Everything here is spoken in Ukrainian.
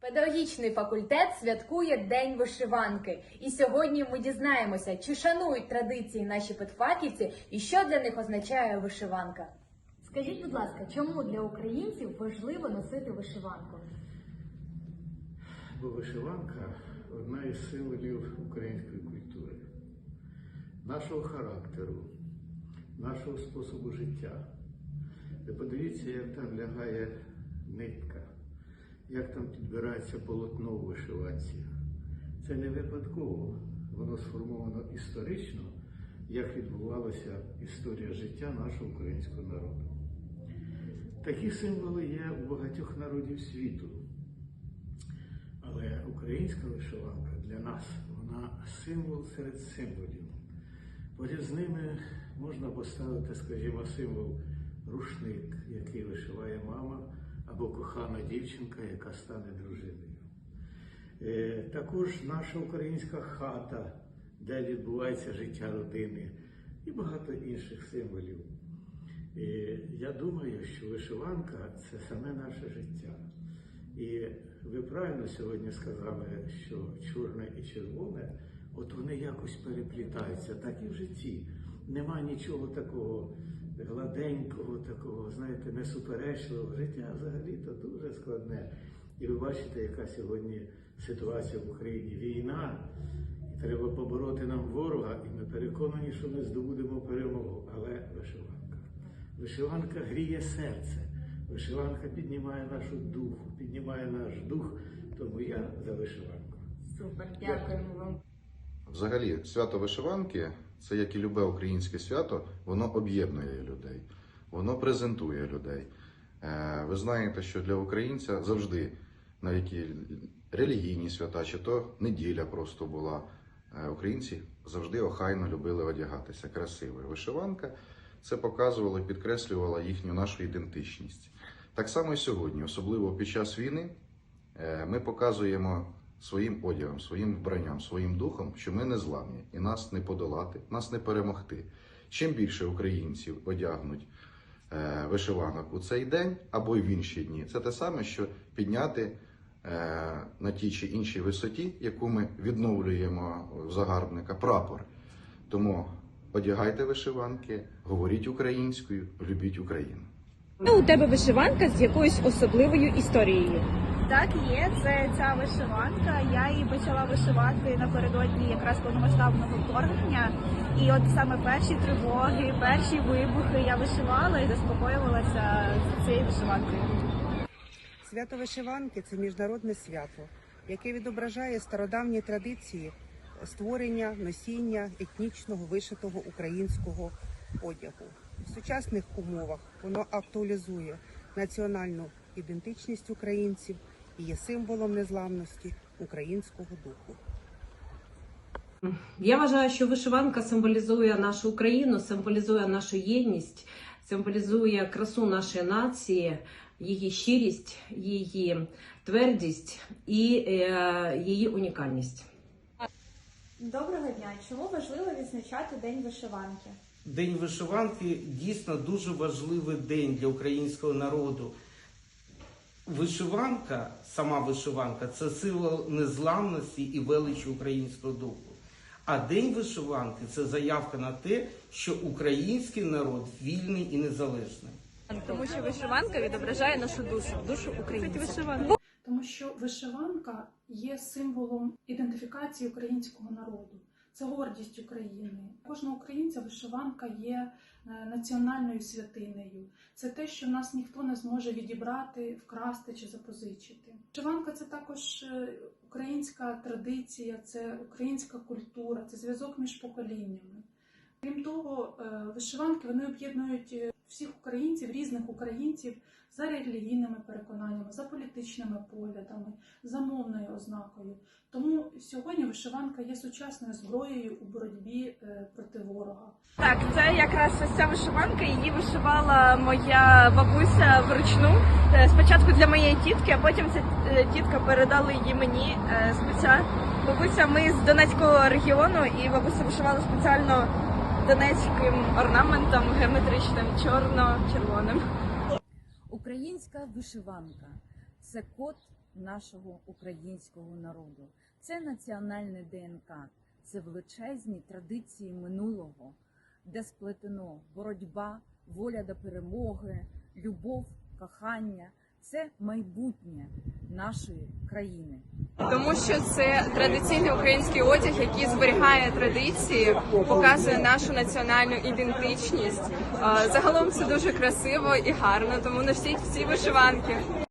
Педагогічний факультет святкує День вишиванки. І сьогодні ми дізнаємося, чи шанують традиції наші педфаківці і що для них означає вишиванка. Скажіть, будь ласка, чому для українців важливо носити вишиванку? Бо вишиванка одна із символів української культури, нашого характеру, нашого способу життя. Ви подивіться, як там лягає нитка, як там підбирається полотно у вишиванці. Це не випадково, воно сформовано історично, як відбувалася історія життя нашого українського народу. Такі символи є у багатьох народів світу. Але українська вишиванка для нас вона символ серед символів. Поряд з ними можна поставити, скажімо, символ рушник, який вишиває мама, або кохана дівчинка, яка стане дружиною. Е, Також наша українська хата, де відбувається життя родини, і багато інших символів. І я думаю, що вишиванка це саме наше життя. І ви правильно сьогодні сказали, що чорне і червоне, от вони якось переплітаються, так і в житті. Нема нічого такого гладенького, такого, знаєте, несуперечливого. Життя взагалі-то дуже складне. І ви бачите, яка сьогодні ситуація в Україні. Війна, і треба побороти нам ворога, і ми переконані, що ми здобудемо перемогу. Але вишиванка. Вишиванка гріє серце. Вишиванка піднімає нашу духу, піднімає наш дух, тому я за вишиванку. Супер, дякуємо вам. Взагалі, свято вишиванки це як і любе українське свято, воно об'єднує людей, воно презентує людей. Е, Ви знаєте, що для українця завжди на які релігійні свята, чи то неділя просто була. е, Українці завжди охайно любили одягатися красиво. Вишиванка це показувало і підкреслювало їхню нашу ідентичність. Так само і сьогодні, особливо під час війни, е, ми показуємо своїм одягом, своїм вбранням, своїм духом, що ми не зламні і нас не подолати, нас не перемогти. Чим більше українців одягнуть е, вишиванок у цей день або й в інші дні, це те саме, що підняти е, на тій чи іншій висоті, яку ми відновлюємо в загарбника, прапор. Тому одягайте вишиванки, говоріть українською, любіть Україну. У тебе вишиванка з якоюсь особливою історією. Так, є. Це ця вишиванка. Я її почала вишивати напередодні якраз повномасштабного вторгнення. І от саме перші тривоги, перші вибухи я вишивала і заспокоювалася цією вишиванкою. Свято вишиванки це міжнародне свято, яке відображає стародавні традиції створення носіння етнічного вишитого українського одягу. В сучасних умовах воно актуалізує національну ідентичність українців і є символом незламності українського духу. Я вважаю, що вишиванка символізує нашу Україну, символізує нашу єдність, символізує красу нашої нації, її щирість, її твердість і е, її унікальність. Доброго дня! Чому важливо відзначати День вишиванки? День вишиванки дійсно дуже важливий день для українського народу. Вишиванка, сама вишиванка, це символ незламності і величі українського духу. А День вишиванки це заявка на те, що український народ вільний і незалежний. Тому що вишиванка відображає нашу душу, душу українців. тому що вишиванка є символом ідентифікації українського народу. Це гордість України. Кожного українця вишиванка є е, національною святинею. Це те, що нас ніхто не зможе відібрати, вкрасти чи запозичити. Вишиванка це також е, українська традиція, це українська культура, це зв'язок між поколіннями. Крім того, е, вишиванки вони об'єднують всіх українців, різних українців за релігійними переконаннями, за політичними поглядами, за мовною ознакою. Тому сьогодні вишиванка є сучасною зброєю у боротьбі е, проти ворога. Так, це якраз ось ця вишиванка. Її вишивала моя бабуся вручну. Е, Спочатку для моєї тітки, а потім ця е, тітка передала її мені спеціально. Бабуся, ми з Донецького регіону, і бабуся вишивала спеціально донецьким орнаментом геометричним, чорно-червоним. Українська вишиванка це код нашого українського народу. Це національне ДНК, це величезні традиції минулого, де сплетено боротьба, воля до перемоги, любов, кохання. Це майбутнє нашої країни. Тому що це традиційний український одяг, який зберігає традиції, показує нашу національну ідентичність. Загалом це дуже красиво і гарно, тому носіть всі вишиванки.